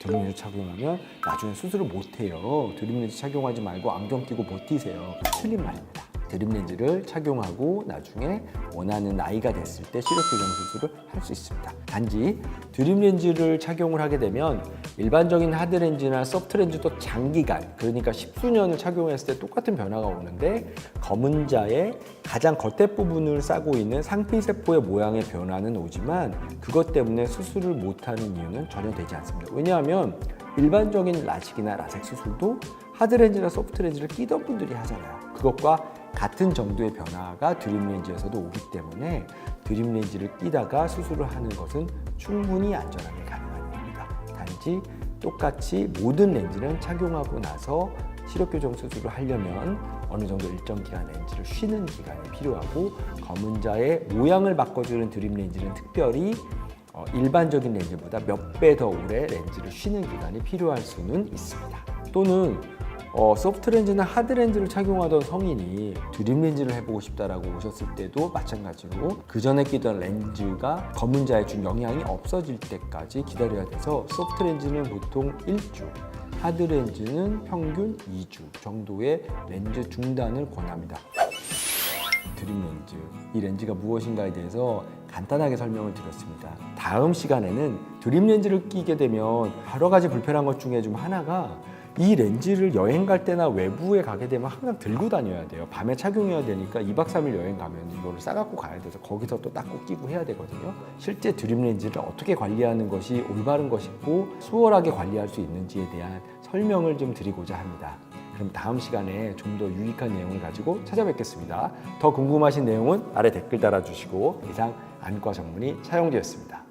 드림렌즈 착용하면 나중에 수술을 못 해요. 드림렌즈 착용하지 말고 안경 끼고 버티세요. 틀린 말입니다. 드림렌즈를 착용하고 나중에 원하는 나이가 됐을 때 시력 교정 수술을 할 수 있습니다. 단지 드림 렌즈를 착용을 하게 되면 일반적인 하드 렌즈나 소프트 렌즈도 장기간 그러니까 십수년을 착용했을 때 똑같은 변화가 오는데 검은 자의 가장 겉에 부분을 싸고 있는 상피세포의 모양의 변화는 오지만 그것 때문에 수술을 못하는 이유는 전혀 되지 않습니다. 왜냐하면 일반적인 라식이나 라섹 수술도 하드렌즈나 소프트렌즈를 끼던 분들이 하잖아요. 그것과 같은 정도의 변화가 드림렌즈에서도 오기 때문에 드림 렌즈를 끼다가 수술을 하는 것은 충분히 안전하게 가능한 일입니다. 단지 똑같이 모든 렌즈는 착용하고 나서 시력교정 수술을 하려면 어느 정도 일정 기간 렌즈를 쉬는 기간이 필요하고 검은 자의 모양을 바꿔주는 드림 렌즈는 특별히 어, 일반적인 렌즈보다 몇 배 더 오래 렌즈를 쉬는 기간이 필요할 수는 있습니다. 또는 어, 소프트 렌즈나 하드 렌즈를 착용하던 성인이 드림 렌즈를 해보고 싶다라고 오셨을 때도 마찬가지로 그 전에 끼던 렌즈가 검은 자에 준 영향이 없어질 때까지 기다려야 돼서 소프트 렌즈는 보통 1주, 하드 렌즈는 평균 2주 정도의 렌즈 중단을 권합니다. 드림 렌즈. 이 렌즈가 무엇인가에 대해서 간단하게 설명을 드렸습니다. 다음 시간에는 드림 렌즈를 끼게 되면 여러 가지 불편한 것 중에 좀 하나가 이 렌즈를 여행 갈 때나 외부에 가게 되면 항상 들고 다녀야 돼요. 밤에 착용해야 되니까 2박 3일 여행 가면 이거를 싸갖고 가야 돼서 거기서 또 닦고 끼고 해야 되거든요. 실제 드림 렌즈를 어떻게 관리하는 것이 올바른 것이고 수월하게 관리할 수 있는지에 대한 설명을 좀 드리고자 합니다. 그럼 다음 시간에 좀 더 유익한 내용을 가지고 찾아뵙겠습니다. 더 궁금하신 내용은 아래 댓글 달아주시고 이상 안과 전문의 차영주였습니다.